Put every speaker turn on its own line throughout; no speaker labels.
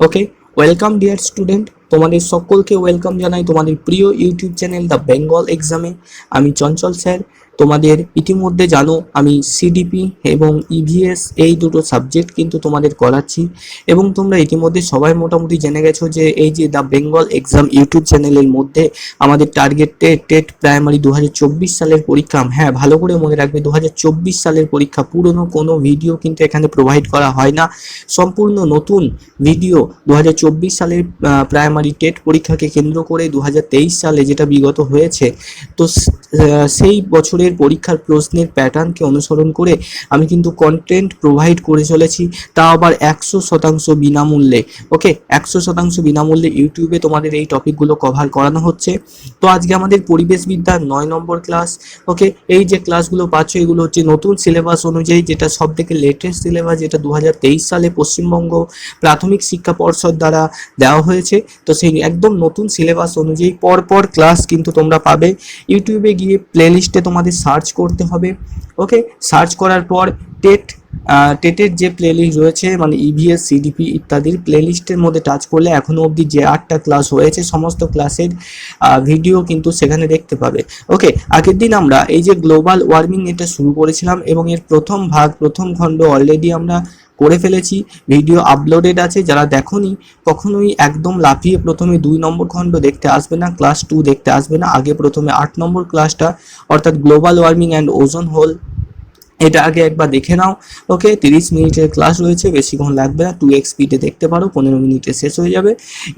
Okay welcome dear student তোমাদের সকলকে welcome জানাই তোমাদের প্রিয় ইউটিউব চ্যানেল দ্য বেঙ্গল এক্সামে আমি চঞ্চল স্যার, তোমাদের ইতিমধ্যে জানো আমি সিডিপি এবং ইভিএস এই দুটো সাবজেক্ট কিন্তু তোমাদের করাচ্ছি এবং তোমরা ইতিমধ্যে সবাই মোটামুটি জেনে গেছো যে এই যে দ্য বেঙ্গল এক্সাম ইউটিউব চ্যানেলের মধ্যে আমাদের টার্গেট টেট টেট প্রাইমারি দু হাজার চব্বিশ সালের পরীক্ষা হ্যাঁ ভালো করে মনে রাখবে দু হাজার চব্বিশ সালের পরীক্ষা, পুরনো কোনো ভিডিও কিন্তু এখানে প্রোভাইড করা হয় না। সম্পূর্ণ নতুন ভিডিও দু হাজার চব্বিশ সালের প্রাইমারি টেট পরীক্ষাকে কেন্দ্র করে দু হাজার তেইশ সালে যেটা বিগত হয়েছে, তো সেই বছরের পরীক্ষার প্রশ্নের প্যাটার্নকে অনুসরণ করে আমি কিন্তু কন্টেন্ট প্রোভাইড করে চলেছি। তা আবার একশো শতাংশ বিনামূল্যে ওকে একশো শতাংশ বিনামূল্যে ইউটিউবে তোমাদের এই টপিকগুলো কভার করানো হচ্ছে। তো আজকে আমাদের পরিবেশবিদ্যার নয় নম্বর ক্লাস ওকে এই যে ক্লাসগুলো পাচ্ছ, এগুলো হচ্ছে নতুন সিলেবাস অনুযায়ী, যেটা সব থেকে লেটেস্ট সিলেবাস যেটা দু হাজার তেইশ সালে পশ্চিমবঙ্গ প্রাথমিক শিক্ষা পর্ষদ দ্বারা দেওয়া হয়েছে। তো সেই একদম নতুন সিলেবাস অনুযায়ী পর পর ক্লাস কিন্তু তোমরা পাবে। ইউটিউবে গিয়ে প্লেলিস্টে তোমাদের সার্চ করতে হবে ওকে সার্চ করার পর টেট টেটের যে প্লেলিস্ট রয়েছে মানে E ইভিএস সিডিপি ইত্যাদির প্লেলিস্টের মধ্যে টাচ করলে এখনও অবধি যে আটটা ক্লাস হয়েছে, সমস্ত ক্লাসের ভিডিও কিন্তু সেখানে দেখতে পাবে। ওকে আগের দিন আমরা এই যে গ্লোবাল ওয়ার্মিং এটা শুরু করেছিলাম এবং এর প্রথম ভাগ, প্রথম খণ্ড অলরেডি আমরা করে ফেলেছি ভিডিও আপলোডেড আছে, যারা দেখোনি, কখনোই একদম লাফিয়ে প্রথমে দুই নম্বর খণ্ড দেখতে আসবে না ক্লাস টু দেখতে আসবে না, আগে প্রথমে আট নম্বর ক্লাসটা অর্থাৎ global warming and ozone hole এটা আগে একবার দেখে নাও। ওকে তিরিশ মিনিটের ক্লাস রয়েছে, বেশিক্ষণ লাগবে না টু এক্স স্পিডে দেখতে পারো, পনেরো মিনিটে শেষ হয়ে যাবে।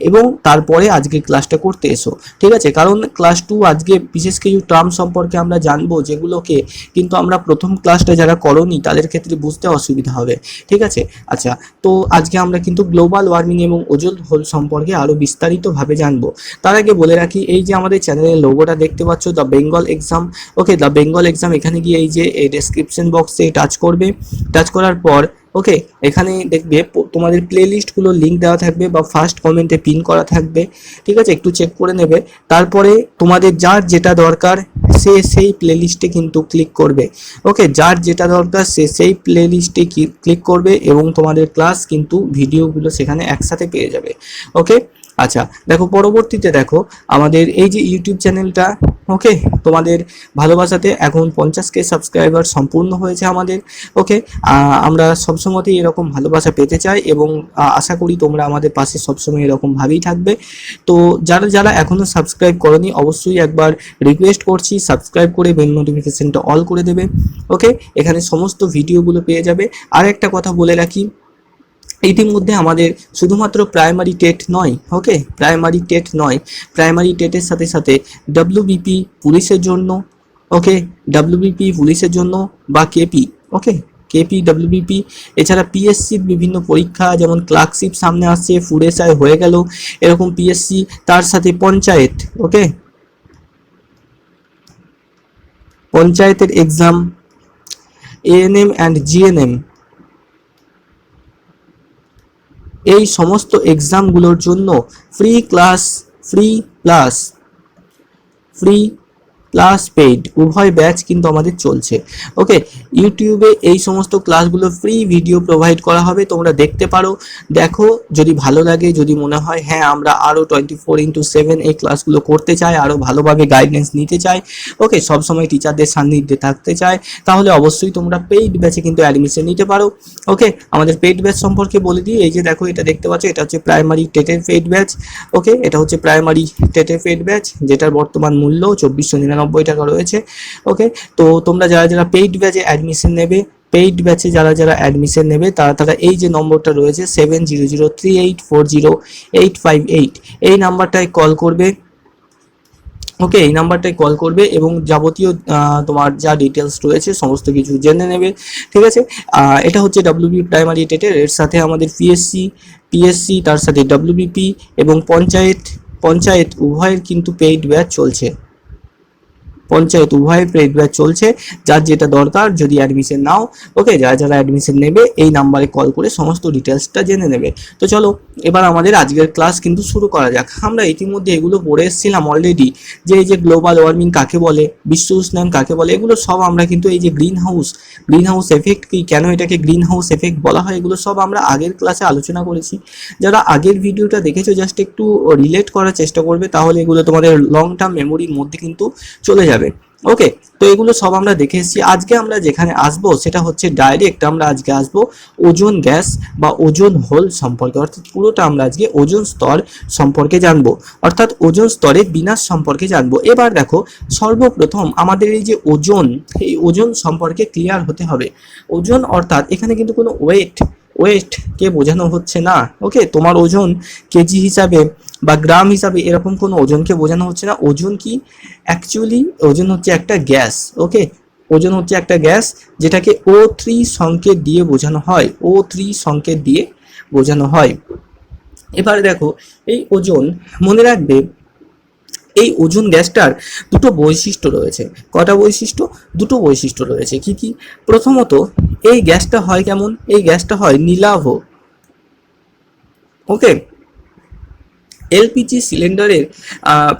এবং তারপরে আজকে ক্লাসটা করতে এসো, ঠিক আছে? কারণ ক্লাস টু আজকে, বিশেষ কিছু টার্ম সম্পর্কে আমরা জানব, যেগুলোকে কিন্তু আমরা প্রথম ক্লাসটা যারা করনি, তাদের ক্ষেত্রে বুঝতে অসুবিধা হবে, ঠিক আছে? আচ্ছা তো আজকে আমরা কিন্তু গ্লোবাল ওয়ার্মিং এবং ওজন হোল সম্পর্কে আরও বিস্তারিতভাবে জানব। তার আগে বলে রাখি, এই যে আমাদের চ্যানেলের লোগোটা দেখতে পাচ্ছ the Bengal exam okay the Bengal exam এখানে গিয়ে এই যে ডেসক্রিপশন বক্সে টাচ করবে। টাচ করার পর ওকে এখানে দেখবে তোমাদের প্লেলিস্টগুলো লিঙ্ক দেওয়া থাকবে বা ফার্স্ট কমেন্টে পিন করা থাকবে, ঠিক আছে? একটু চেক করে নেবে। তারপরে তোমাদের যার যেটা দরকার, সে সেই প্লেলিস্টে কিন্তু ক্লিক করবে। ওকে যার যেটা দরকার, সে সেই প্লেলিস্টে ক্লিক করবে এবং তোমাদের ক্লাস কিন্তু ভিডিওগুলো সেখানে একসাথে পেয়ে যাবে। ওকে আচ্ছা দেখো, পরবর্তীতে দেখো, আমাদের এই যে ইউটিউব চ্যানেলটা ওকে তোমাদের ভালোবাসাতে এখন পঞ্চাশ কে সাবস্ক্রাইবার সম্পূর্ণ হয়েছে আমাদের। ওকে আমরা সবসময়তেই এরকম ভালোবাসা পেতে চাই এবং আশা করি তোমরা আমাদের পাশে সবসময় এরকম ভাবেই থাকবে। তো যারা যারা এখনও সাবস্ক্রাইব করনি, অবশ্যই একবার রিকোয়েস্ট করছি সাবস্ক্রাইব করে বেল নোটিফিকেশনটা অল করে দেবে। ওকে এখানে সমস্ত ভিডিওগুলো পেয়ে যাবে। আর একটা কথা বলে রাখি ইতিমধ্যে আমাদের শুধুমাত্র প্রাইমারি টেট নয় ওকে প্রাইমারি টেট নয়। প্রাইমারি টেটের সাথে সাথে ডাব্লিউবিপি পুলিশের জন্য ওকে ডাব্লিউবিপি পুলিশের জন্য বা কেপি ওকে কেপি ডাব্লিউবিপি এছাড়া পিএসসির বিভিন্ন পরীক্ষা, যেমন ক্লার্কশিপ সামনে আসছে ফুড এসআই হয়ে গেল, এরকম পিএসসি তার সাথে পঞ্চায়েত ওকে পঞ্চায়েতের এক্সাম এএনএম অ্যান্ড জিএনএম এই সমস্ত এক্সামগুলোর জন্য free class free plus free plus paid, উভয় ব্যাচ কিন্তু আমাদের চলছে। ওকে, ইউটিউবে এই সমস্ত ক্লাসগুলো ফ্রি ভিডিও প্রোভাইড করা হবে, তোমরা দেখতে পারো। দেখো, যদি ভালো লাগে, যদি মনে হয় হ্যাঁ আমরা আরও টোয়েন্টি ফোর ইন্টু সেভেন এই ক্লাসগুলো করতে চাই, আরও ভালোভাবে গাইডেন্স নিতে চাই, ওকে সবসময় টিচারদের সান্নিধ্যে থাকতে চাই, তাহলে অবশ্যই তোমরা পেইড ব্যাচে কিন্তু অ্যাডমিশন নিতে পারো। ওকে, আমাদের পেইড ব্যাচ সম্পর্কে বলে দিই, এই যে দেখো, এটা দেখতে পাচ্ছ, এটা হচ্ছে প্রাইমারি টেটের পেইড ব্যাচ ওকে, এটা হচ্ছে প্রাইমারি টেটের পেইড ব্যাচ যেটার বর্তমান মূল্য চব্বিশশো নিরানব্বই টাকা রয়েছে ওকে তো তোমরা যারা যারা পেইড ব্যাচে অ্যাডমিশন নেবে পেইড ব্যাচে যারা যারা অ্যাডমিশন নেবে, তারা তারা এই যে নম্বরটা রয়েছে seven zero zero three eight four zero eight five eight এই নাম্বারটায় কল করবে ওকে এই নাম্বারটায় কল করবে এবং যাবতীয় তোমার যা ডিটেলস রয়েছে সমস্ত কিছু জেনে নেবে, ঠিক আছে? এটা হচ্ছে ডাব্লিউবি প্রাইমারি টেটের এর সাথে আমাদের পিএসসি পিএসসি তার সাথে ডাব্লিউবিপি এবং পঞ্চায়েত পঞ্চায়েত উভয়ের কিন্তু পেইড ব্যাচ চলছে। পঞ্চায়েত উভয় ব্যাচ চলছে, যার যেটা দরকার যদি অ্যাডমিশন নাও ওকে যারা যারা অ্যাডমিশন নেবে, এই নাম্বারে কল করে সমস্ত ডিটেলসটা জেনে নেবে। তো চলো, এবার আমাদের আজকের ক্লাস কিন্তু শুরু করা যাক। আমরা ইতিমধ্যে এগুলো পড়ে এসেছিলাম অলরেডি যে এই যে গ্লোবাল ওয়ার্মিং কাকে বলে, বিশ্ব উষ্ণায়ন কাকে বলে, এগুলো সব আমরা কিন্তু এই যে green house green house effect কি, কেন এটাকে গ্রিন হাউস এফেক্ট বলা হয়, এগুলো সব আমরা আগের ক্লাসে আলোচনা করেছি। যারা আগের ভিডিওটা দেখেছ জাস্ট একটু রিলেট করার চেষ্টা করবে, তাহলে এগুলো তোমাদের লং টার্ম মেমোরির মধ্যে কিন্তু চলে যাবে। ওকে তো এগুলো সব আমরা দেখে এসেছি। আজকে আমরা যেখানে আসব সেটা হচ্ছে ডাইরেক্ট আমরা আজকে আসব ওজন গ্যাস বা ওজন হোল সম্পর্কে। অর্থাৎ পুরোটা আমরা আজকে ওজন স্তর সম্পর্কে জানব। অর্থাৎ ওজন স্তরের বিনাশ সম্পর্কে জানব। এবার দেখো, সর্বপ্রথম আমাদের এই যে ওজন, এই ওজন সম্পর্কে ক্লিয়ার হতে হবে। ওজন অর্থাৎ এখানে কিন্তু কোনো ওয়েট ওয়েটকে বোঝানো হচ্ছে না। ওকে তোমার ওজন কেজি হিসাবে বা গ্রাম হিসাবে এরকম কোনো ওজনকে বোঝানো হচ্ছে না। ওজন কি? অ্যাকচুয়ালি ওজন হচ্ছে একটা গ্যাস ওকে ওজন হচ্ছে একটা গ্যাস যেটাকে ও থ্রি সংকেত দিয়ে বোঝানো হয়। ও থ্রি সংকেত দিয়ে বোঝানো হয়। এবার দেখো, এই ওজন, মনে রাখবে, এই ওজন গ্যাসটার দুটো বৈশিষ্ট্য রয়েছে। কটা বৈশিষ্ট্য? দুটো বৈশিষ্ট্য রয়েছে। কি কি? প্রথমত, এই গ্যাসটা হয় কেমন? এই গ্যাসটা হয় নীলাভ। ওকে এলপিজি সিলিন্ডারের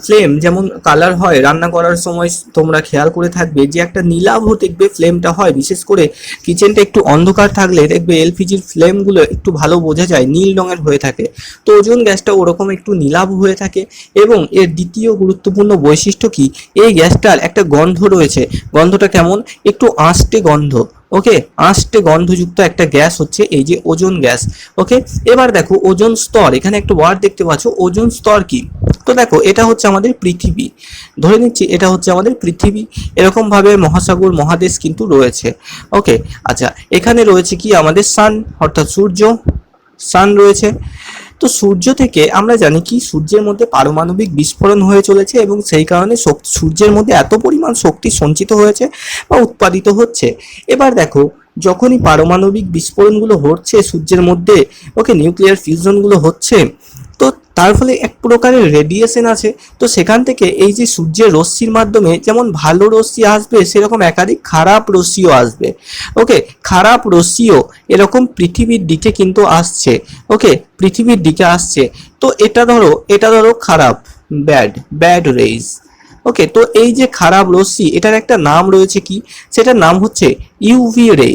ফ্লেম যেমন কালার হয়, রান্না করার সময় তোমরা খেয়াল করে থাকবে যে একটা নীলাভ দেখবে ফ্লেমটা হয়। বিশেষ করে কিচেনটা একটু অন্ধকার থাকলে দেখবে এলপিজির ফ্লেমগুলো একটু ভালো বোঝা যায়, নীল রঙের হয়ে থাকে। তো ওজন গ্যাসটা ওরকম একটু নীলাভ হয়ে থাকে এবং এর দ্বিতীয় গুরুত্বপূর্ণ বৈশিষ্ট্য কি? এই গ্যাসটার একটা গন্ধ রয়েছে। গন্ধটা কেমন? একটু আঁশটে গন্ধ। ওকে আঁশটে গন্ধযুক্ত একটা গ্যাস হচ্ছে এই যে ওজন গ্যাস। ওকে এবার দেখো ওজন স্তর, এখানে একটা ওয়ার্ড দেখতে পাচ্ছ, ওজন স্তর কি? তো দেখো, এটা হচ্ছে আমাদের পৃথিবী। ধরে নিচ্ছি, এটা হচ্ছে আমাদের পৃথিবী। এরকম ভাবে মহাসাগর, মহাদেশ কিন্তু রয়েছে। ওকে আচ্ছা এখানে রয়েছে কি? আমাদের সান অর্থাৎ সূর্য। সান রয়েছে। তো সূর্য থেকে আমরা জানি কি সূর্যের মধ্যে পারমাণবিক বিস্ফোরণ হয়ে চলেছে এবং সেই কারণে সূর্যের মধ্যে এত পরিমাণ শক্তি সঞ্চিত হয়েছে বা উৎপাদিত হচ্ছে। এবার দেখো, যখনই পারমাণবিক বিস্ফোরণগুলো হচ্ছে, সূর্যের মধ্যে ওকে নিউক্লিয়ার ফিউশনগুলো হচ্ছে তো তার ফলে এক প্রকারের রেডিয়েশন আছে। তো সেখান থেকে এই যে সূর্যের রশ্মির মাধ্যমে যেমন ভালো রশ্মি আসবে, সেরকম একাধিক খারাপ রশ্মিও আসবে। ওকে খারাপ রশ্মিও এরকম পৃথিবীর দিকে কিন্তু আসছে। ওকে পৃথিবীর দিকে আসছে। তো এটা ধরো এটা ধরো খারাপ ব্যাড ব্যাড রেজ ওকে তো এই যে খারাপ রশ্মি, এটার একটা নাম রয়েছে কি? সেটার নাম হচ্ছে ইউভি রে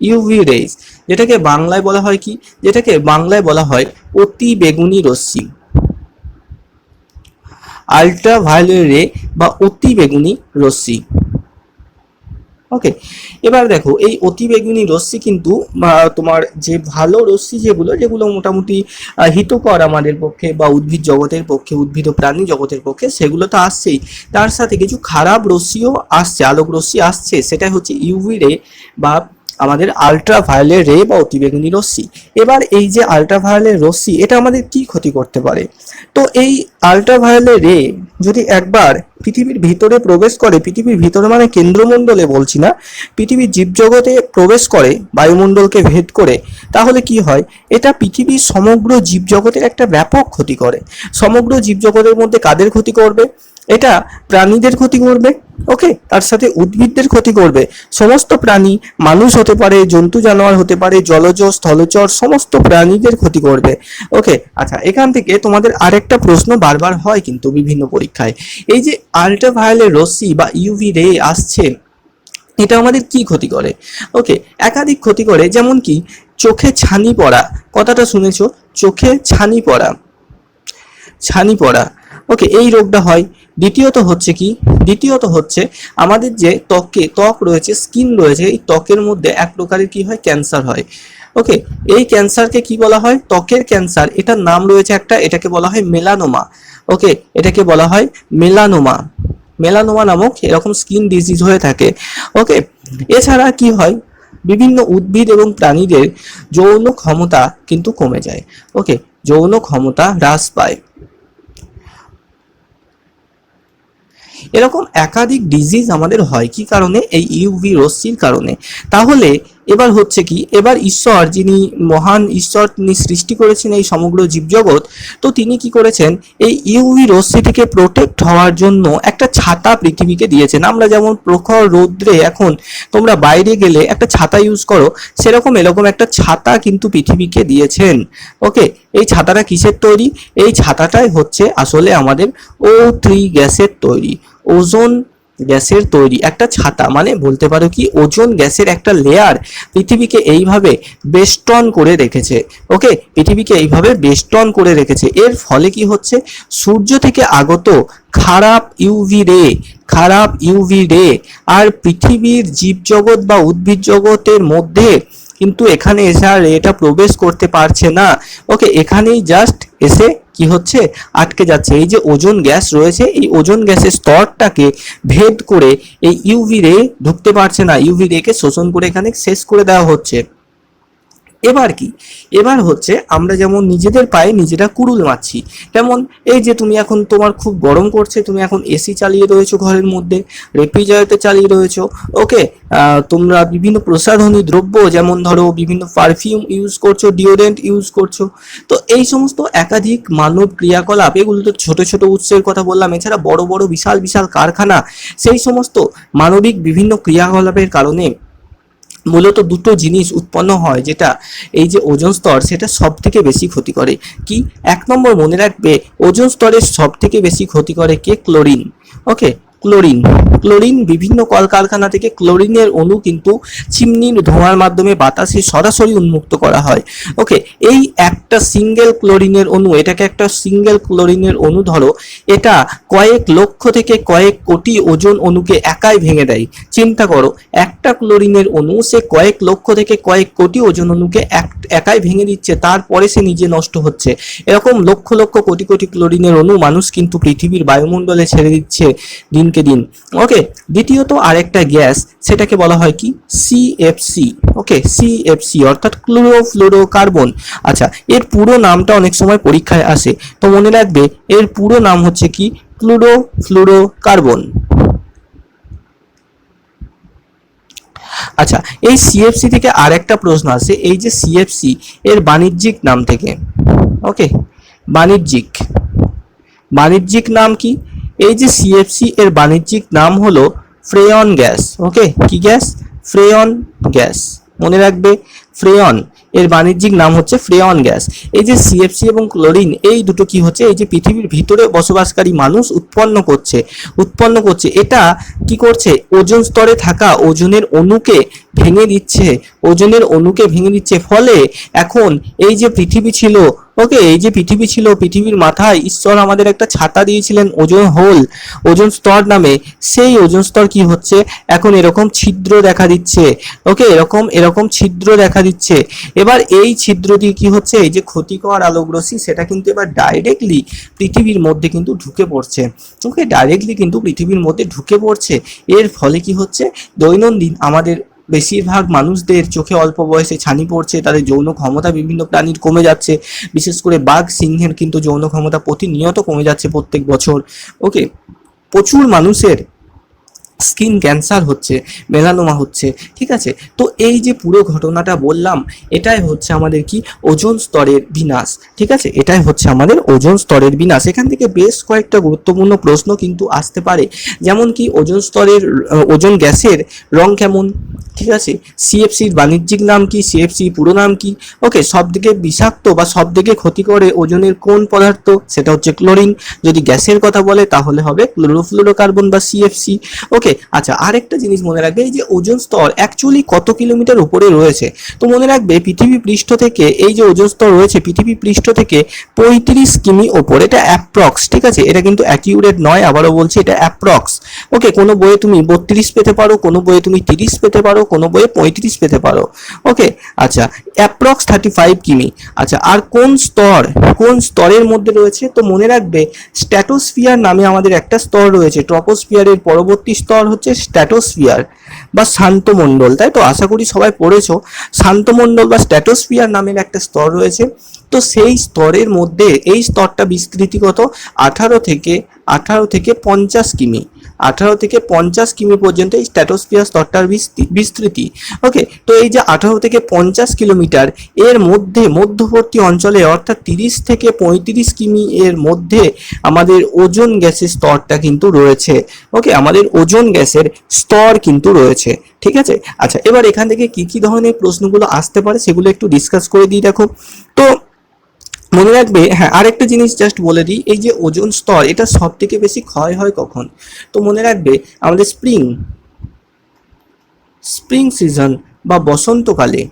ইউভি রেজ যেটাকে বাংলায় বলা হয় কি? যেটাকে বাংলায় বলা হয় অতি বেগুনি রশ্মি। আলট্রা ভায়োলেট রে বা অতি বেগুনি রশ্মি। ওকে এবার দেখো, এই অতি বেগুনি রশ্মি কিন্তু তোমার যে ভালো রশ্মি যেগুলো যেগুলো মোটামুটি হিতকর আমাদের পক্ষে বা উদ্ভিদ জগতের পক্ষে, উদ্ভিদ ও প্রাণী জগতের পক্ষে, সেগুলো তো আসছেই। তার সাথে কিছু খারাপ রশ্মিও আসছে, আলোক রশ্মি আসছে সেটা হচ্ছে ইউভি রে বা আমাদের আলট্রা ভায়োলেট রে বা অতিবেগুনি রশ্মি। এবার এই যে আলট্রা ভায়োলেট রশ্মি, এটা আমাদের কি ক্ষতি করতে পারে? তো এই আলট্রা ভায়োলেট রে যদি একবার পৃথিবীর ভিতরে প্রবেশ করে, পৃথিবীর ভিতরে মানে কেন্দ্রমণ্ডলে বলছি না, পৃথিবীর জীবজগতে প্রবেশ করে, বায়ুমণ্ডলকে ভেদ করে, তাহলে কি হয়? এটা পৃথিবীর সমগ্র জীবজগতের একটা ব্যাপক ক্ষতি করে। সমগ্র জীবজগতের মধ্যে কাদের ক্ষতি করবে? এটা প্রাণীদের ক্ষতি করবে ওকে তার সাথে উদ্ভিদদের ক্ষতি করবে। সমস্ত প্রাণী মানুষ হতে পারে, জন্তু, জানোয়ার হতে পারে, জলজ, স্থলচর, সমস্ত প্রাণীদের ক্ষতি করবে ওকে আচ্ছা এখান থেকে তোমাদের আরেকটা প্রশ্ন বারবার হয় কিন্তু বিভিন্ন পরীক্ষায়। এই যে আল্ট্রাভায়োলেট রশ্মি বা ইউভি রে আসছে, এটা আমাদের কি ক্ষতি করে? ওকে একাধিক ক্ষতি করে, যেমন কি চোখে ছানি পড়া, কথাটা শুনেছো? চোখে ছানি পড়া ছানি পড়া ওকে এই রোগটা হয় দ্বিতীয়ত হচ্ছে কি? দ্বিতীয়ত হচ্ছে আমাদের যে ত্বকে ত্বক রয়েছে, স্কিন রয়েছে, এই ত্বকের মধ্যে এক প্রকারের কি হয়? ক্যান্সার হয়। ওকে? এই ক্যান্সারকে কি বলা হয়? ত্বকের ক্যান্সার। এটার নাম রয়েছে একটা, এটাকে বলা হয় মেলানোমা। ওকে? এটাকে বলা হয় মেলানোমা। মেলানোমা নামক এরকম স্কিন ডিজিজ হয়ে থাকে। ওকে? এছাড়া কি হয়? বিভিন্ন উদ্ভিদ এবং প্রাণীদের যৌন ক্ষমতা কিন্তু কমে যায়। ওকে? যৌন ক্ষমতা হ্রাস পায়। এরকম একাধিক ডিজিজ আমাদের হয়। কি কারণে? এই ইউভি রশ্মির কারণে। তাহলে এবার হচ্ছে কি, এবার ঈশ্বর যিনি মহান ঈশ্বর তিনি সৃষ্টি করেছেন এই সমগ্র জীবজগৎ, তো তিনি কি করেছেন? এই ইউভি রশ্মি থেকে প্রোটেক্ট হওয়ার জন্য একটা ছাতা পৃথিবীকে দিয়েছেন। আমরা যেমন প্রখর রৌদ্রে এখন তোমরা বাইরে গেলে একটা ছাতা ইউজ করো, সেরকম এরকম একটা ছাতা কিন্তু পৃথিবীকে দিয়েছেন। ওকে? এই ছাতাটা কিসের তৈরি? এই ছাতাটাই হচ্ছে আসলে আমাদের ও থ্রি গ্যাসের তৈরি। ওজোন গ্যাসের তৈরি একটা ছাতা মানে বলতে পারো কি ওজোন গ্যাসের একটা লেয়ার পৃথিবীকে এইভাবে বেষ্টন করে রেখেছে ওকে পৃথিবীকে এইভাবে বেষ্টন করে রেখেছে। এর ফলে কি হচ্ছে? সূর্য থেকে আগত খারাপ ইউভি রে খারাপ ইউভি রে আর পৃথিবীর জীবজগৎ বা উদ্ভিদ জগতের মধ্যে কিন্তু এখানে এসে আর এটা প্রবেশ করতে পারছে না ওকে এখানেই জাস্ট এসে কি হচ্ছে? আটকে যাচ্ছে। এই যে ওজোন গ্যাস রয়েছে, এই ওজোন গ্যাসের স্তরটাকে ভেদ করে এই ইউভি রে ঢুকতে পারছে না। ইউভি রে কে শোষণ করে এখানে শেষ করে দেওয়া হচ্ছে। এবার কি? এবার হচ্ছে আমরা যেমন নিজেদের পায়ে নিজেরা কুড়ুল মারছি, তেমন এই যে তুমি এখন তোমার খুব গরম করছে, তুমি এখন এসি চালিয়ে রয়েছো ঘরের মধ্যে রেফ্রিজারেটর চালিয়ে রয়েছো ওকে তোমরা বিভিন্ন প্রসাধনী দ্রব্য যেমন ধরো বিভিন্ন পারফিউম ইউজ করছ ডিওডেন্ট ইউজ করছ, তো এই সমস্ত একাধিক মানব ক্রিয়াকলাপ, এগুলো তো ছোট ছোট উৎসের কথা বললাম, এছাড়া বড় বড় বিশাল বিশাল কারখানা, সেই সমস্ত মানবিক বিভিন্ন ক্রিয়াকলাপের কারণে মূলত দুটো জিনিস উৎপন্ন হয়, যেটা এই যে ওজন স্তর, সেটা সব থেকে বেশি ক্ষতি করে। কি? এক নম্বর মনে রাখবে, ওজন স্তরের সব থেকে বেশি ক্ষতি করে কে? ক্লোরিন। Okay chlorine. ক্লোরিন বিভিন্ন কলকারখানা থেকে ক্লোরিনের অণু কিন্তু চিমনির ধোঁয়ার মাধ্যমে বাতাসে সরাসরি উন্মুক্ত করা হয়। ওকে এই একটা সিঙ্গেল ক্লোরিনের অণু, এটাকে একটা সিঙ্গেল ক্লোরিনের অণু ধরো, এটা কয়েক লক্ষ থেকে কয়েক কোটি ওজন অণুকে একাই ভেঙে দেয়। চিন্তা করো, একটা ক্লোরিনের অণু সে কয়েক লক্ষ থেকে কয়েক কোটি ওজন অণুকে এক, একাই ভেঙে দিচ্ছে, তারপরে সে নিজে নষ্ট হচ্ছে। এরকম লক্ষ লক্ষ কোটি কোটি ক্লোরিনের অণু মানুষ কিন্তু পৃথিবীর বায়ুমণ্ডলে ছেড়ে দিচ্ছে। দিনকে দিন। ওকে দ্বিতীয়ত আরেকটা গ্যাস, সেটাকে বলা হয় কি? সিএফসি ওকে সিএফসি অর্থাৎ ক্লোরোফ্লোরোকার্বন। আচ্ছা এর পুরো নামটা অনেক সময় পরীক্ষায় আসে। তো মনে রাখবে, এর পুরো নাম হচ্ছে কি? ক্লোরোফ্লোরোকার্বন। আচ্ছা এই সিএফসি থেকে আরেকটা প্রশ্ন আসে, এই যে সিএফসি এর বাণিজ্যিক নাম থেকে। ওকে বাণিজ্যিক। বাণিজ্যিক নাম কি? এই যে সিএফসি এর বাণিজ্যিক নাম হলো ফ্রেয়ন গ্যাস ওকে কি গ্যাস ফ্রেয়ন গ্যাস মনে রাখবে ফ্রেয়ন এর বাণিজ্যিক নাম হচ্ছে ফ্রেয়ন গ্যাস এই যে সিএফসি এবং ক্লোরিন এই দুটো কি হচ্ছে? এই যে পৃথিবীর ভিতরে বসবাসকারী মানুষ উৎপন্ন করছে উৎপন্ন করছে। এটা কি করছে? ওজন স্তরে থাকা ওজনের অণুকে ভেঙে দিচ্ছে, ওজনের অণুকে ভেঙে দিচ্ছে। ফলে এখন এই যে পৃথিবী ছিল ওকে এই যে পৃথিবী ছিল, পৃথিবীর মাথায় ঈশ্বর আমাদের একটা ছাতা দিয়েছিলেন ওজন হোল, ওজন স্তর নামে। সেই ওজন স্তর কি হচ্ছে? এখন এরকম ছিদ্র দেখা দিচ্ছে। ওকে এরকম এরকম ছিদ্র দেখা দিচ্ছে। এবার এই ছিদ্র দিয়ে কি হচ্ছে? এই যে ক্ষতিকর আলোক রশ্মি সেটা কিন্তু এবার ডাইরেক্টলি পৃথিবীর মধ্যে কিন্তু ঢুকে পড়ছে। ওকে ডাইরেক্টলি কিন্তু পৃথিবীর মধ্যে ঢুকে পড়ছে। এর ফলে কি হচ্ছে? দৈনন্দিন আমাদের বেশিরভাগ মানুষদের চোখে অল্প বয়সে ছানি পড়ছে, তাদের যৌন ক্ষমতা বিভিন্ন প্রাণীর কমে যাচ্ছে, বিশেষ করে বাঘ, সিংহের কিন্তু যৌন ক্ষমতা প্রতিনিয়ত কমে যাচ্ছে প্রত্যেক বছর। ওকে প্রচুর মানুষের স্কিন ক্যান্সার হচ্ছে, মেলানোমা হচ্ছে, ঠিক আছে? তো এই যে পুরো ঘটনাটা বললাম, এটাই হচ্ছে আমাদের কি? ওজন স্তরের বিনাশ, ঠিক আছে? এটাই হচ্ছে আমাদের ওজন স্তরের বিনাশ। এখান থেকে বেশ কয়েকটা গুরুত্বপূর্ণ প্রশ্ন কিন্তু আসতে পারে। যেমন কি, ওজন স্তরের ওজন গ্যাসের রং কেমন? ঠিক আছে? সিএফসির বাণিজ্যিক নাম কি? সিএফসি পুরো নাম কি? ওকে সব দিকে বিষাক্ত বা সব দিকে ক্ষতি করে ওজনের কোন পদার্থ? সেটা হচ্ছে ক্লোরিন। যদি গ্যাসের কথা বলে, তাহলে হবে ক্লোরোফ্লোরোকার্বন বা সিএফসি ওকে আচ্ছা আরেকটা জিনিস মনে রাখবে, এই যে ওজন স্তর অ্যাকচুয়ালি কত কিলোমিটার উপরে রয়েছে? তো মনে রাখবে, পৃথিবী পৃষ্ঠ থেকে, এই যে ওজন স্তর রয়েছে, পৃথিবী পৃষ্ঠ থেকে পঁয়ত্রিশ কিমি ওপর, এটা অ্যাপ্রক্স ঠিক আছে? এটা কিন্তু অ্যাকিউরেট নয়, আবারও বলছি, এটা অ্যাপ্রক্স ওকে, কোনো বইয়ে তুমি বত্রিশ পেতে পারো, কোনো বইয়ে তুমি তিরিশ পেতে পারো, কোনো বইয়ে পঁয়ত্রিশ পেতে পারো। ওকে আচ্ছা অ্যাপ্রক্স থার্টি ফাইভ কিমি। আচ্ছা আর কোন স্তর, কোন স্তরের মধ্যে রয়েছে? তো মনে রাখবে স্ট্যাটোস্ফিয়ার নামে আমাদের একটা স্তর রয়েছে ট্রপোস্ফিয়ারের পরবর্তী স্তর হচ্ছে স্ট্যাটোস্ফিয়ার বা শান্তমণ্ডল, তাই তো? আশা করি সবাই পড়েছো। শান্তমণ্ডল বা স্ট্যাটোস্ফিয়ার নামের একটা স্তর রয়েছে। তো সেই স্তরের মধ্যে এই স্তরটা বিস্তৃতিগত আঠারো থেকে আঠারো থেকে পঞ্চাশ কিমি। আঠারো থেকে পঞ্চাশ কিমি পর্যন্ত এই স্ট্যাটোস্ফিয়ার স্তরটার বিস্তি- বিস্তৃতি। ওকে তো এই যে আঠারো থেকে পঞ্চাশ কিলোমিটার, এর মধ্যে মধ্যবর্তী অঞ্চলে অর্থাৎ তিরিশ থেকে পঁয়ত্রিশ কিমি এর মধ্যে আমাদের ওজোন গ্যাসের স্তরটা কিন্তু রয়েছে। ওকে আমাদের ওজন গ্যাসের স্তর কিন্তু রয়েছে। ঠিক আছে? আচ্ছা এবার এখান থেকে কি কি ধরনের প্রশ্নগুলো আসতে পারে সেগুলো একটু ডিসকাস করে দিই দেখো। তো মনে রাখবে হ্যাঁ আরেকটা জিনিস জাস্ট বলে দিই, এই যে ওজন স্তর, এটা সব থেকে বেশি ক্ষয় হয় কখন? তো মনে রাখবে, আমাদের স্প্রিং স্প্রিং সিজন বা বসন্তকালে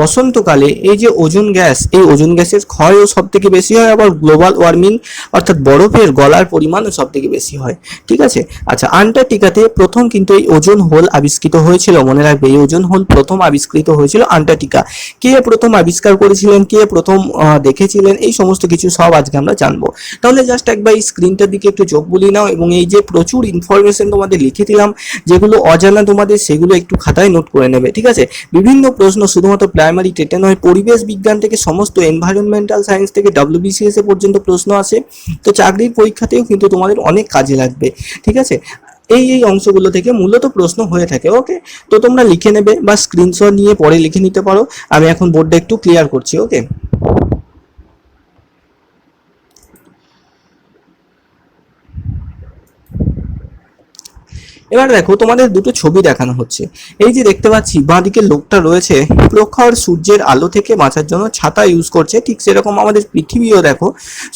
বসন্তকালে এই যে ওজোন গ্যাস, এই ওজোন গ্যাসের ক্ষয়ও সব থেকে বেশি হয়, আবার গ্লোবাল ওয়ার্মিং অর্থাৎ বরফের গলার পরিমাণও সব থেকে বেশি হয়। ঠিক আছে? আচ্ছা আন্টার্কটিকাতে প্রথম কিন্তু এই ওজন হোল আবিষ্কৃত হয়েছিল, মনে রাখবে এই ওজন হোল প্রথম আবিষ্কৃত হয়েছিল আন্টার্কটিকা। কে প্রথম আবিষ্কার করেছিলেন, কে প্রথম দেখেছিলেন, এই সমস্ত কিছু সব আজকে আমরা জানব। তাহলে জাস্ট একবার এই স্ক্রিনটার দিকে একটু চোখ বুলিয়ে নাও এবং এই যে প্রচুর ইনফরমেশন তোমাদের লিখে দিলাম, যেগুলো অজানা তোমাদের, সেগুলো একটু খাতায় নোট করে নেবে। ঠিক আছে? বিভিন্ন প্রশ্ন শুধুমাত্র প্রাইমারি টেটেন নয়, পরিবেশ বিজ্ঞান থেকে সমস্ত এনভায়রনমেন্টাল সায়েন্স থেকে ডাব্লিউবিসিএস পর্যন্ত প্রশ্ন আসে। তো চাকরির পরীক্ষাতেও কিন্তু তোমাদের অনেক কাজে লাগবে, ঠিক আছে? এই এই অংশগুলো থেকে মূলত প্রশ্ন হয়ে থাকে ওকে তো তোমরা লিখে নেবে বা স্ক্রিনশট নিয়ে পরে লিখে নিতে পারো। আমি এখন বোর্ডটা একটু ক্লিয়ার করছি ওকে এবার দেখো, তোমাদের দুটো ছবি দেখানো হচ্ছে। এই যে দেখতে পাচ্ছি, বাঁদিকে লোকটা রয়েছে, প্রখর সূর্যের আলো থেকে বাঁচার জন্য ছাতা ইউজ করছে। ঠিক সেরকম আমাদের পৃথিবীও দেখো,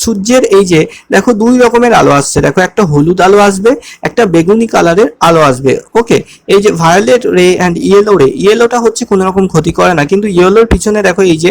সূর্যের এই যে, দেখো দুই রকমের আলো আসছে। দেখো, একটা হলুদ আলো আসবে, একটা বেগুনি কালারের আলো আসবে। ওকে এই যে ভায়োলেট রে অ্যান্ড ইয়েলো রে ইয়েলোটা হচ্ছে কোনো রকম ক্ষতি করে না, কিন্তু ইয়েলোর পিছনে দেখো এই যে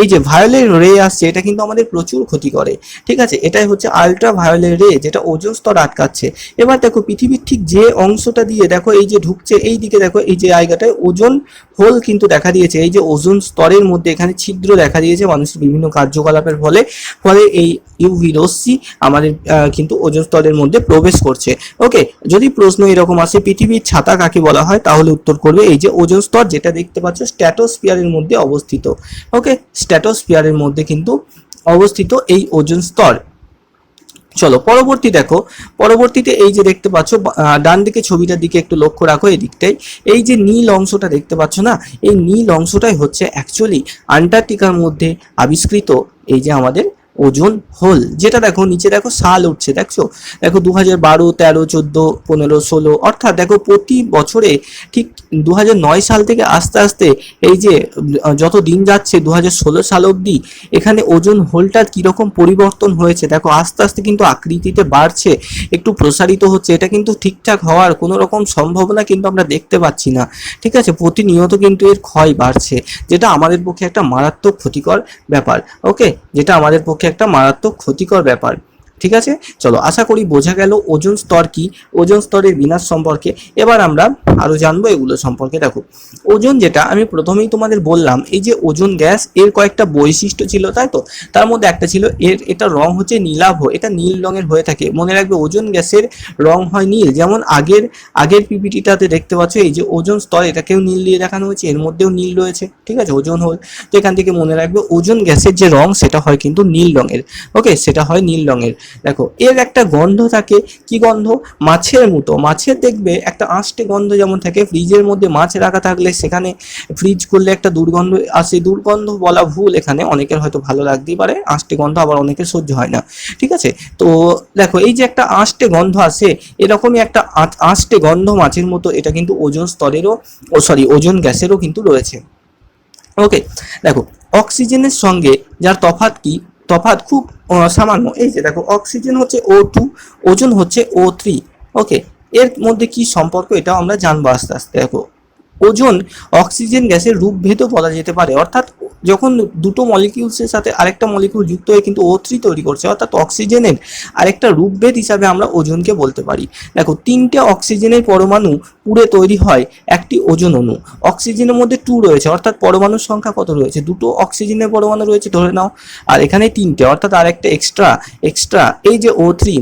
এই যে ভায়োলেট রে আসছে, এটা কিন্তু আমাদের প্রচুর ক্ষতি করে। ঠিক আছে? এটাই হচ্ছে আলট্রা ভায়োলেট রে যেটা ওজোন স্তর আটকাচ্ছে। এবার দেখো, পৃথিবীর ঠিক যে অংশটা দিয়ে দেখো, এই যে ঢুকছে, এই দিকে দেখো, এই যে জায়গাটায় ওজোন হোল কিন্তু দেখা দিয়েছে। এই যে ওজোন স্তরের মধ্যে এখানে ছিদ্র দেখা দিয়েছে মানুষের বিভিন্ন কার্যকলাপের ফলে। ফলে এই ইউভি রশ্মি আমাদের কিন্তু ওজোন স্তরের মধ্যে প্রবেশ করছে। ওকে যদি প্রশ্ন এরকম আসে, পৃথিবীর ছাতা কাকে বলা হয়, তাহলে উত্তর করবে এই যে ওজোন স্তর, যেটা দেখতে পাচ্ছ স্ট্যাটোস্ফিয়ারের মধ্যে অবস্থিত। ওকে স্ট্যাটোস্ফিয়ারের মধ্যে কিন্তু অবস্থিত এই ওজোন স্তর। চলো, পরবর্তী দেখো। পরবর্তীতে এই যে দেখতে পাচ্ছ ডান দিকে ছবিটার দিকে একটু লক্ষ্য রাখো এই দিকটাই এই যে নীল অংশটা দেখতে পাচ্ছ না, এই নীল অংশটাই হচ্ছে অ্যাকচুয়ালি আন্টার্কটিকার মধ্যে আবিষ্কৃত এই যে আমাদের ওজোন হোল, যেটা দেখো নিচে দেখো সাল উঠছে, দেখছ? দেখো দু হাজার বারো, তেরো, চোদ্দ, পনেরো, ষোলো, অর্থাৎ দেখো প্রতি বছরে ঠিক দু নয় সাল থেকে আস্তে আস্তে এই যে যত দিন যাচ্ছে দু ষোলো সাল অবধি, এখানে ওজন হোলটার কীরকম পরিবর্তন হয়েছে? দেখো আস্তে আস্তে কিন্তু আকৃতিতে বাড়ছে, একটু প্রসারিত হচ্ছে, এটা কিন্তু ঠিকঠাক হওয়ার কোনো রকম সম্ভাবনা কিন্তু আমরা দেখতে পাচ্ছি না, ঠিক আছে? প্রতিনিয়ত কিন্তু এর ক্ষয় বাড়ছে, যেটা আমাদের পক্ষে একটা মারাত্মক ক্ষতিকর ব্যাপার ওকে যেটা আমাদের পক্ষে একটা মারাত্মক ক্ষতিকর ব্যাপার। ঠিক আছে? চলো, আশা করি বোঝা গেল ওজন স্তর কি? ওজন স্তরের বিনাশ সম্পর্কে। এবার আমরা আরও জানব এগুলো সম্পর্কে। দেখো, ওজন যেটা আমি প্রথমেই তোমাদের বললাম, এই যে ওজন গ্যাস, এর কয়েকটা বৈশিষ্ট্য ছিল, তাই তো? তার মধ্যে একটা ছিল, এর, এটা রং হচ্ছে নীলাভ, এটা নীল রঙের হয়ে থাকে। মনে রাখবে, ওজন গ্যাসের রং হয় নীল। যেমন আগের আগের পিপিটিটাতে দেখতে পাচ্ছ, এই যে ওজন স্তর, এটাকেও নীল দিয়ে দেখানো হয়েছে, এর মধ্যেও নীল রয়েছে। ঠিক আছে? ওজন হোল, তো এখান থেকে মনে রাখবে, ওজন গ্যাসের যে রং, সেটা হয় কিন্তু নীল রঙের। ওকে? সেটা হয় নীল রঙের। দেখো, এর একটা গন্ধ থাকে, কি গন্ধ? মাছের মতো। মাছের দেখবে একটা আঁশটে গন্ধ যেমন থাকে, ফ্রিজের মধ্যে মাছ রাখা থাকলে সেখানে ফ্রিজ করলে একটা দুর্গন্ধ আসে। দুর্গন্ধ বলা ভুল, এখানে অনেকের হয়তো ভালো লাগতেই পারে, আঁশটে গন্ধ আবার অনেকের সহ্য হয় না, ঠিক আছে? তো দেখো, এই যে একটা আঁশটে গন্ধ আসে, এরকমই একটা আঁশটে গন্ধ মাছের মতো, এটা কিন্তু ওজন স্তরেরও, ও সরি, ওজন গ্যাসেরও কিন্তু রয়েছে। ওকে, দেখো, অক্সিজেনের সঙ্গে যার তফাৎ কি? তফাৎ খুব সামান্য এই যে দেখো অক্সিজেন হচ্ছে ও টু ওজন হচ্ছে ও থ্রি ওকে এর মধ্যে কি সম্পর্ক এটাও আমরা জানব আস্তে আস্তে। দেখো ওজন অক্সিজেন গ্যাসের রূপভেদও বলা যেতে পারে, অর্থাৎ যখন দুটো মলিকিউলসের সাথে আরেকটা মলিকিউল যুক্ত হয়ে কিন্তু ও থ্রি তৈরি করছে, অর্থাৎ অক্সিজেনের আরেকটা রূপভেদ হিসাবে আমরা ওজনকে বলতে পারি। দেখো, তিনটে অক্সিজেনের পরমাণু পুড়ে তৈরি হয় একটি ওজন অণু অক্সিজেনের মধ্যে টু রয়েছে, অর্থাৎ পরমাণুর সংখ্যা কত রয়েছে? দুটো অক্সিজেনের পরমাণু রয়েছে, ধরে নাও। আর এখানে তিনটে, অর্থাৎ আরেকটা এক্সট্রা এক্সট্রা এই যে ও থ্রি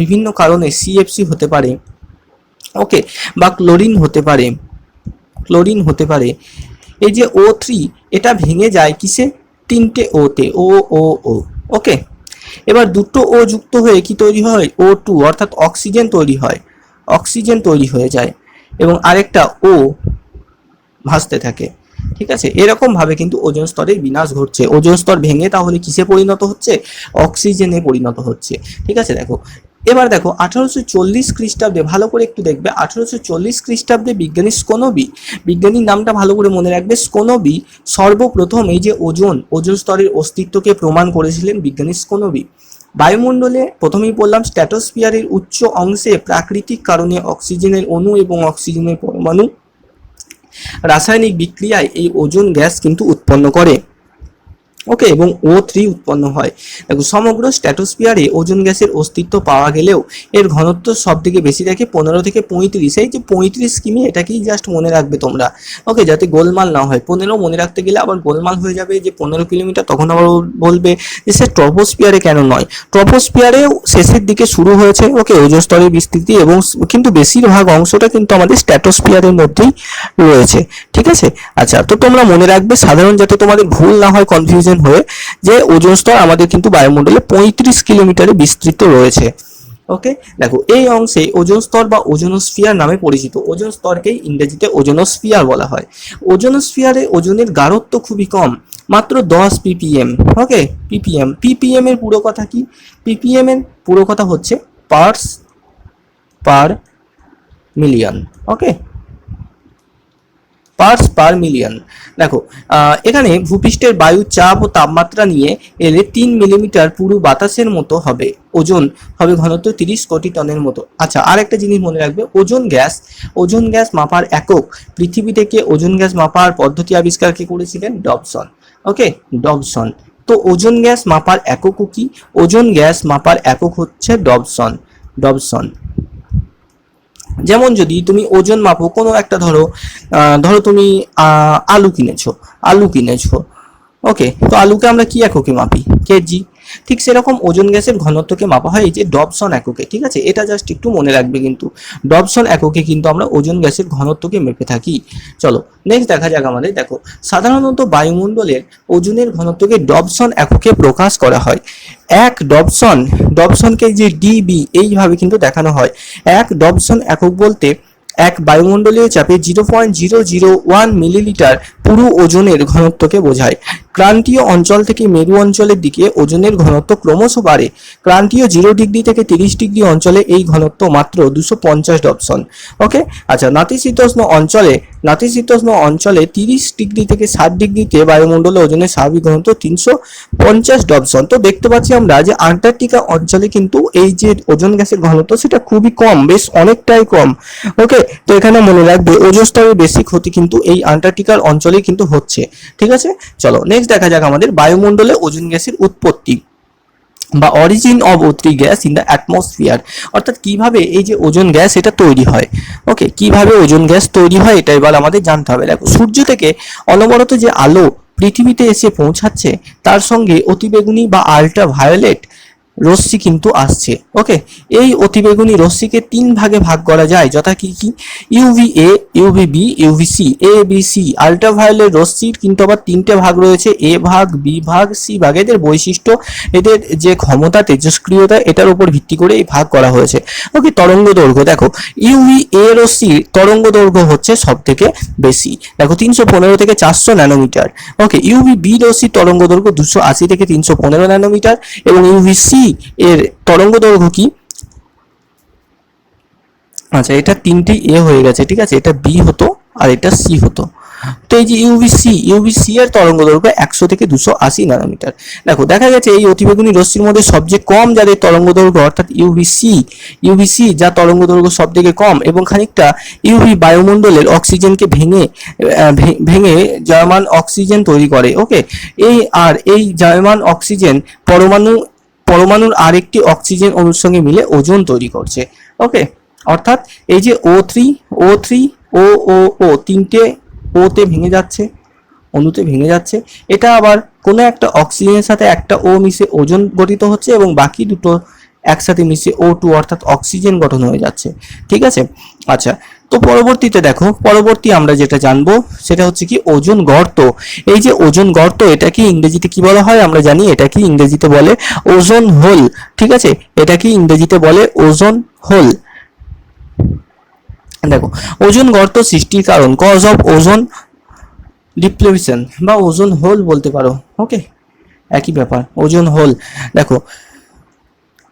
বিভিন্ন কারণে সিএফসি হতে পারে। ওকে বা ক্লোরিন হতে পারে ক্লোরিন হতে পারে। এই যে ও থ্রি এটা ভেঙে যায় কিসে? তিনটে ওতে ও ও ও ওকে এবার দুটো ও যুক্ত হয়ে কি তৈরি হয়? ও টু অর্থাৎ অক্সিজেন তৈরি হয়। অক্সিজেন তৈরি হয়ে যায় এবং আরেকটা ও ভাসতে থাকে। ঠিক আছে? এরকম ভাবে কিন্তু ওজন স্তরের বিনাশ ঘটছে। ওজন স্তর ভেঙে তাহলে কিসে পরিণত হচ্ছে? অক্সিজেনে পরিণত হচ্ছে। ঠিক আছে? দেখো এবার দেখো, আঠারোশো চল্লিশ খ্রিস্টাব্দে, ভালো করে একটু দেখবে, আঠারোশো চল্লিশ খ্রিস্টাব্দে বিজ্ঞানী স্কোনবি, বিজ্ঞানীর নামটা ভালো করে মনে রাখবে, স্কোনবি সর্বপ্রথম এই যে ওজন ওজন স্তরের অস্তিত্বকে প্রমাণ করেছিলেন বিজ্ঞানী স্কোনবি। বায়ুমণ্ডলে প্রথমেই বললাম স্ট্যাটোস্ফিয়ারের উচ্চ অংশে প্রাকৃতিক কারণে অক্সিজেনের অণু এবং অক্সিজেনের পরমাণু। রাসায়নিক বিক্রিয়ায় এই ওজোন গ্যাস কিন্তু উৎপন্ন করে। ওকে, এবং ও থ্রি উৎপন্ন হয়। দেখো, সমগ্র স্ট্যাটোস্ফিয়ারে ওজোন গ্যাসের অস্তিত্ব পাওয়া গেলেও এর ঘনত্ব সব থেকে বেশি থাকে পনেরো থেকে পঁয়ত্রিশ। এই যে পঁয়ত্রিশ কিমি, এটাকেই জাস্ট মনে রাখবে তোমরা। ওকে, যাতে গোলমাল না হয়। পনেরো মনে রাখতে গেলে আবার গোলমাল হয়ে যাবে যে পনেরো কিলোমিটার, তখন আবার বলবে যে সে ট্রপোস্ফিয়ারে কেন নয়। ট্রপোস্ফিয়ারেও শেষের দিকে শুরু হয়েছে, ওকে ওজোন স্তরের বিস্তৃতি এবং কিন্তু বেশিরভাগ অংশটা কিন্তু আমাদের স্ট্যাটোস্ফিয়ারের মধ্যেই রয়েছে। ঠিক আছে? আচ্ছা তো তোমরা মনে রাখবে, সাধারণ যাতে তোমাদের ভুল না হয় কনফিউশন হয়ে যে ওজোন স্তর আমাদের কিন্তু বায়ুমণ্ডলে পঁয়ত্রিশ কিলোমিটারে বিস্তৃত রয়েছে। ওকে দেখো, এই অংশে ওজোন স্তর বা ওজোনোস্ফিয়ার নামে পরিচিত। ওজোন স্তরকেই ইংরেজিতে ওজোনোস্ফিয়ার বলা হয়। ওজোনোস্ফিয়ারে ওজনের গাঢ়ত্ব খুবই কম, মাত্র দশ পিপিএম ওকে পিপিএম পিপিএম এর পুরো কথা কি? পিপিএম এর পুরো কথা হচ্ছে parts per million. Okay parts per million দেখো এখানে ভূপৃষ্ঠের বায়ু, চাপ ও তাপমাত্রা নিয়ে এলে তিন মিলিমিটার পুরো বাতাসের মতো হবে। ওজন হবে ঘনত্ব তিরিশ কোটি টনের মতো। আচ্ছা আর একটা জিনিস মনে রাখবে, ওজন গ্যাস। ওজন গ্যাস মাপার একক পৃথিবী থেকে ওজন গ্যাস মাপার পদ্ধতি আবিষ্কার কে করেছিলেন? ডবসন। Okay, Dobson. তো ওজন গ্যাস মাপার এককও কি? ওজন গ্যাস মাপার একক হচ্ছে ডবসন। ডবসন। যেমন যদি তুমি ওজন মাপো, কোনো একটা ধরো ধরো তুমি আলু কিনেছো আলু কিনেছো ওকে তো আলুকে আমরা কি এককে মাপি? কেজি। ঠিক সেরকম ওজন গ্যাসের ঘনত্বকে মাপা হয় এই যে ডবসন এককে, ঠিক আছে? এটা জাস্ট একটু মনে রাখবে কিন্তু। ডবসন এককে কিন্তু আমরা ওজন গ্যাসের ঘনত্বকে মেপে থাকি। চলো নেক্সট দেখা যাক আমাদের। দেখো, সাধারণত বায়ুমণ্ডলের ওজনের ঘনত্বকে ডবসন এককে প্রকাশ করা হয়। এক ডবসন, ডবসনকে যে ডিবি, এইভাবে কিন্তু দেখানো হয়। এক ডবসন একক বলতে এক বায়ুমণ্ডলীয় চাপে zero point zero zero one millilitre পুরো ওজনের ঘনত্বকে বোঝায়। ক্রান্তীয় অঞ্চল থেকে মেরু অঞ্চলের দিকে ওজনের ঘনত্ব ক্রমশ বাড়ে। ক্রান্তীয় জিরো ডিগ্রি থেকে তিরিশ ডিগ্রি অঞ্চলে এই ঘনত্ব মাত্র দুশো পঞ্চাশ ডপসন ওকে আচ্ছা নাতিশীতোষ্ণ অঞ্চলে নাতিশীতোষ্ণ অঞ্চলে তিরিশ ডিগ্রি থেকে ষাট ডিগ্রিতে বায়ুমণ্ডলে ওজনের স্বাভাবিক ঘনত্ব তিনশো পঞ্চাশ ডপসন তো দেখতে পাচ্ছি আমরা যে আন্টার্কটিকা অঞ্চলে কিন্তু এই যে ওজন গ্যাসের ঘনত্ব, সেটা খুবই কম, বেশ অনেকটাই কম। ওকে তো এখানে মনে রাখবে ওজন স্তরের বেশি ক্ষতি কিন্তু এই আন্টার্কটিকার অঞ্চলেই কিন্তু হচ্ছে। ঠিক আছে? চলো নেক্সট দেখা যাক আমাদের বায়ুমণ্ডলে ওজন গ্যাসের উৎপত্তি বা অরিজিন অফ ওত্রি গ্যাস ইন দ্য অ্যাটমসফিয়ার অর্থাৎ কীভাবে এই যে ওজন গ্যাস, এটা তৈরি হয়? ওকে কীভাবে ওজন গ্যাস তৈরি হয় এটা এবার আমাদের জানতে হবে। দেখো, সূর্য থেকে অনবরত যে আলো পৃথিবীতে এসে পৌঁছাচ্ছে, তার সঙ্গে অতিবেগুনি বা আল্ট্রা ভায়োলেট রশ্মি কিন্তু আসছে। ওকে এই অতিবেগুনি রশ্মিকে তিন ভাগে ভাগ করা যায়, যথা কি কি? UV A UV B UV C A B C ultraviolet রশ্মির কিন্তু আবার তিনটে ভাগ রয়েছে এ ভাগ বি ভাগ সি ভাগ। এদের বৈশিষ্ট্য, এদের যে ক্ষমতা, তেজস্ক্রিয়তা, এটার উপর ভিত্তি করে এই ভাগ করা হয়েছে। ওকে তরঙ্গ দৈর্ঘ্য, দেখো ইউভি এ রশ্মির তরঙ্গ দৈর্ঘ্য হচ্ছে সব থেকে বেশি। দেখো, তিনশো পনেরো থেকে চারশো ন্যানোমিটার। ওকে ইউভি বি রশ্মির তরঙ্গ দৈর্ঘ্য দুশো আশি থেকে তিনশো পনেরো ন্যানোমিটার এবং ইউভি সি এর তরঙ্গ দৈর্ঘ্য কি? আচ্ছা এটা তিনটেই এ হয়ে গেছে, ঠিক আছে? এটা বি হতো আর এটা সি হতো। তো এই যে ইউভিসি ইউভিসি এর তরঙ্গ দৈর্ঘ্য একশো থেকে দুশো আশি ন্যানোমিটার দেখো, দেখা গেছে এই অতিবেগুনি রশ্মির মধ্যে সবচেয়ে কম যাদের তরঙ্গ দৈর্ঘ্য, অর্থাৎ ইউভিসি ইউভিসি যা তরঙ্গ দৈর্ঘ্য সব থেকে কম এবং খানিকটা ইউভি বায়ুমণ্ডলের অক্সিজেনকে ভেঙে ভেঙে জার্মান অক্সিজেন তৈরি করে ওকে এই আর এই জার্মান অক্সিজেন পরমাণু পরমাণুর আরেকটি অক্সিজেন অণুর সঙ্গে মিলে ওজন তৈরি করছে। ওকে অর্থাৎ এই যে ও থ্রি ও থ্রি ও ও ও তিনটে ওতে ভেঙে যাচ্ছে, অণুতে ভেঙে যাচ্ছে। এটা আবার কোনো একটা অক্সিজেনের সাথে একটা ও মিশে ওজন গঠিত হচ্ছে এবং বাকি দুটো একসাথে মিশে ও টু অর্থাৎ অক্সিজেন গঠন হয়ে যাচ্ছে। ঠিক আছে? আচ্ছা তো পরবর্তীতে দেখো, পরবর্তী আমরা যেটা জানব, সেটা হচ্ছে কি ওজন গর্ত। এই যে ওজন গর্ত এটা কি ইংরেজিতে কি বলা হয়? আমরা জানি এটা কি ইংরেজিতে বলে ওজন হোল। ঠিক আছে? এটা কি ইংরেজিতে বলে ওজন হোল। দেখো, ওজন গর্ত সৃষ্টির কারণ কজ অফ ওজন ডিপ্লেশন বা ওজন হোল বলতে পারো। ওকে একই ব্যাপার, ওজন হোল। দেখো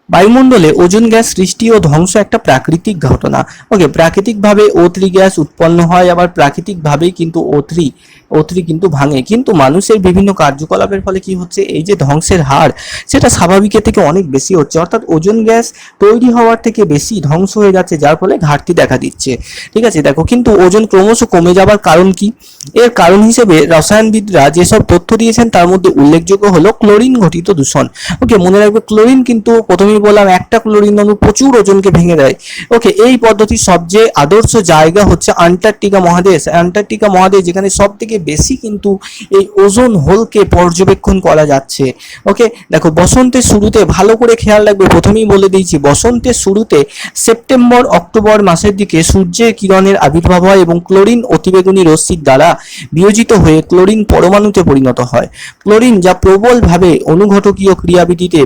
বায়ুমণ্ডলে ওজন গ্যাস সৃষ্টি ও ধ্বংস একটা প্রাকৃতিক ঘটনা। ওকে প্রাকৃতিকভাবে ও থ্রি গ্যাস উৎপন্ন হয়, আবার প্রাকৃতিকভাবেই কিন্তু ও থ্রি ও কিন্তু ভাঙে। কিন্তু মানুষের বিভিন্ন কার্যকলাপের ফলে কি হচ্ছে? এই যে ধ্বংসের হার, সেটা স্বাভাবিকের থেকে অনেক বেশি হচ্ছে। অর্থাৎ ওজন গ্যাস তৈরি হওয়ার থেকে বেশি ধ্বংস হয়ে যাচ্ছে, যার ফলে ঘাটতি দেখা দিচ্ছে। ঠিক আছে? দেখো, কিন্তু ওজন ক্রমশ কমে যাবার কারণ কি? এর কারণ হিসেবে রসায়নবিদরা যেসব তথ্য দিয়েছেন, তার মধ্যে উল্লেখযোগ্য হলো ক্লোরিন ঘটিত দূষণ। ওকে, মনে রাখবে, ক্লোরিন কিন্তু প্রথমেই বললাম একটা ক্লোরিন অণু প্রচুর ওজনকে ভেঙে দেয়। ওকে, এই পদ্ধতির সবচেয়ে আদর্শ জায়গা হচ্ছে আন্টার্কটিকা মহাদেশ। আন্টার্কটিকা মহাদেশ যেখানে সব থেকে বেশি কিন্তু এই ওজোন হোলকে পর্যবেক্ষণ করা যাচ্ছে। ওকে দেখো, বসন্তের শুরুতে ভালো করে খেয়াল রাখবে, প্রথমেই বলে দিয়েছি, বসন্তের শুরুতে সেপ্টেম্বর, অক্টোবর মাসের দিকে সূর্যের কিরণের আবির্ভাব হয় এবং ক্লোরিন অতিবেগুনি রশ্মির দ্বারা বিয়োজিত হয়ে ক্লোরিন পরমাণুতে পরিণত হয়। ক্লোরিন যা প্রবলভাবে অনুঘটকীয় ক্রিয়াবিধিতে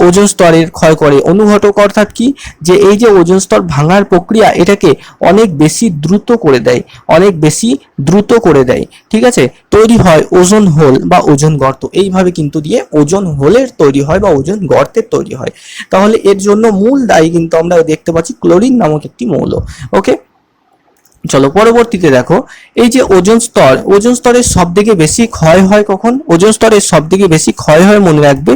ওজোন স্তরের ক্ষয় করে। অনুঘটক অর্থাৎ কি? যে এই যে ওজোন স্তর ভাঙার প্রক্রিয়া, এটাকে অনেক বেশি দ্রুত করে দেয়, অনেক বেশি দ্রুত করে দেয়। ঠিক আছে? তৈরি হয় ওজোন হোল বা ওজোন গর্ত। এইভাবে কিন্তু দিয়ে ওজোন হোলের তৈরি হয় বা ওজোন গর্তের তৈরি হয়। তাহলে এর জন্য মূল দায়ী কিন্তু আমরা দেখতে পাচ্ছি ক্লোরিন নামক একটি মৌল। ওকে? চলো পরবর্তীতে দেখো, এই যে ওজন স্তর, ওজন স্তরের সব থেকে বেশি ক্ষয় হয় কখন? ওজন স্তরের সব থেকে বেশি ক্ষয় হয় মনে রাখবে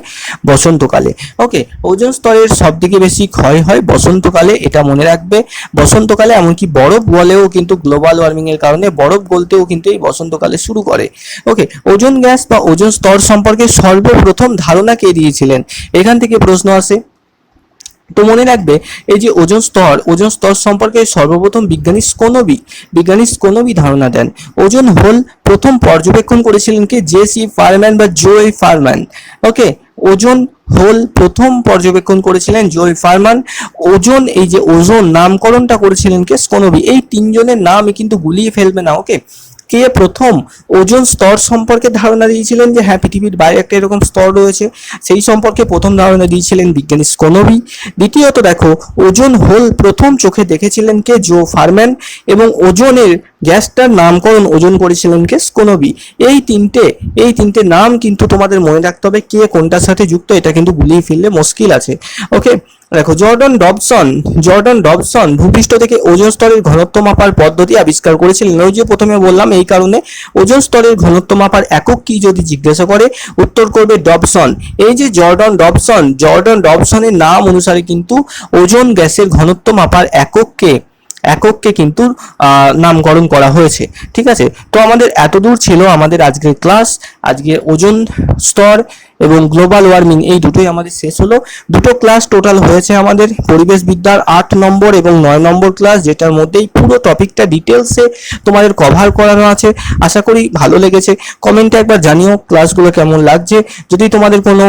বসন্তকালে। ওকে ওজন স্তরের সব থেকে বেশি ক্ষয় হয় বসন্তকালে, এটা মনে রাখবে। বসন্তকালে এমনকি বরফ গলেও কিন্তু গ্লোবাল ওয়ার্মিং এর কারণে বরফ গলতেও কিন্তু এই বসন্তকালে শুরু করে। ওকে ওজন গ্যাস বা ওজন স্তর সম্পর্কে সর্বপ্রথম ধারণা কে দিয়েছিলেন? এখান থেকে প্রশ্ন আসে। তো মনে রাখবে, এই যে ওজন স্তর ওজন স্তর সম্পর্কে সর্বপ্রথম বিজ্ঞানী স্কোনবি বিজ্ঞানী স্কোনবি ধারণা দেন। ওজন হোল প্রথম পর্যবেক্ষণ করেছিলেন কে? জে সি ফারম্যান বা জোই ফারম্যান। ওকে, ওজন হোল প্রথম পর্যবেক্ষণ করেছিলেন জোই ফারমান ওজন, এই যে ওজন নামকরণটা করেছিলেন কে? স্কোনবি। এই তিনজনের নামই কিন্তু গুলিয়ে ফেলবে না, ওকে? কে প্রথম ওজন স্তর সম্পর্কে ধারণা দিয়েছিলেন যে হ্যাঁ পৃথিবীর বাইরে একটা এরকম স্তর রয়েছে, সেই সম্পর্কে প্রথম ধারণা দিয়েছিলেন বিজ্ঞানী স্কোনবি দ্বিতীয়ত দেখো, ওজন হোল প্রথম চোখে দেখেছিলেন কে? জো ফারম্যান এবং ওজনের গ্যাসটার নামকরণ ওজন করেছিলেন কে? স্কোনবি এই তিনটে এই তিনটে নাম কিন্তু তোমাদের মনে রাখতে হবে কে কোনটার সাথে যুক্ত, এটা কিন্তু গুলিয়ে ফেললে মুশকিল আছে। ওকে দেখো, জর্ডন ডবসন জর্ডন ডবসন ভূপৃষ্ঠ থেকে ওজন স্তরের ঘনত্ব মাপার পদ্ধতি আবিষ্কার করেছিলেন। ওই যে প্রথমে বললাম এই কারণে, ওজন স্তরের ঘনত্ব মাপার একক কি যদি জিজ্ঞাসা করে, উত্তর করবে ডবসন। এই যে জর্ডন ডবসন, জর্ডন ডবসনের নাম অনুসারে কিন্তু ওজন গ্যাসের ঘনত্ব মাপার একককে একককে কিন্তু নামকরণ করা হয়েছে। ঠিক আছে? তো আমাদের এত দূর ছিল আমাদের আজকের ক্লাস, আজকে ওজন স্তর এবং গ্লোবাল ওয়ার্মিং এই দুটোই আমাদের শেষ হলো। দুটো ক্লাস টোটাল হয়েছে আমাদের পরিবেশ বিদ্যার আট নম্বর এবং নয় নম্বর ক্লাস যেটার মধ্যেই পুরো টপিকটা ডিটেলসে তোমাদের কভার করানো আছে। আশা করি ভালো লেগেছে। কমেন্টে একবার জানিও ক্লাসগুলো কেমন লাগছে। যদি তোমাদের কোনো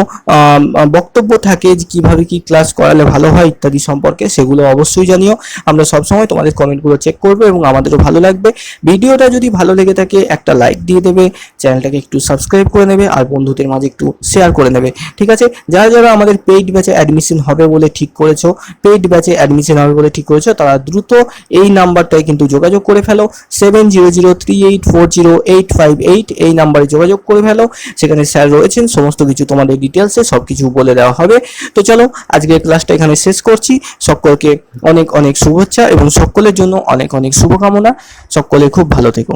বক্তব্য থাকে যে কীভাবে কি ক্লাস করালে ভালো হয় ইত্যাদি সম্পর্কে, সেগুলো অবশ্যই জানিও। আমরা সবসময় তোমাদের কমেন্টগুলো চেক করব এবং আমাদেরও ভালো লাগবে। ভিডিওটা যদি ভালো লেগে থাকে, একটা লাইক দিয়ে দেবে। চ্যানেলটাকে একটু সাবস্ক্রাইব করে নেবে। আর বন্ধুদের মাঝে একটু শেয়ার করে নেবে। ঠিক আছে? যারা যারা আমাদের পেইড ব্যাচে অ্যাডমিশন হবে বলে ঠিক করেছ পেইড ব্যাচে অ্যাডমিশন হবে বলে ঠিক করেছ, তারা দ্রুত এই নাম্বারটায় কিন্তু যোগাযোগ করে ফেলো। Seven zero zero three eight four zero eight five eight এই নাম্বারে যোগাযোগ করে ফেলো। সেখানে স্যার রয়েছেন, সমস্ত কিছু তোমাদের ডিটেলসে সব কিছু বলে দেওয়া হবে। তো চলো, আজকের ক্লাসটা এখানে শেষ করছি। সকলকে অনেক অনেক শুভেচ্ছা এবং সকলের জন্য অনেক অনেক শুভকামনা। সকলে খুব ভালো থেকো।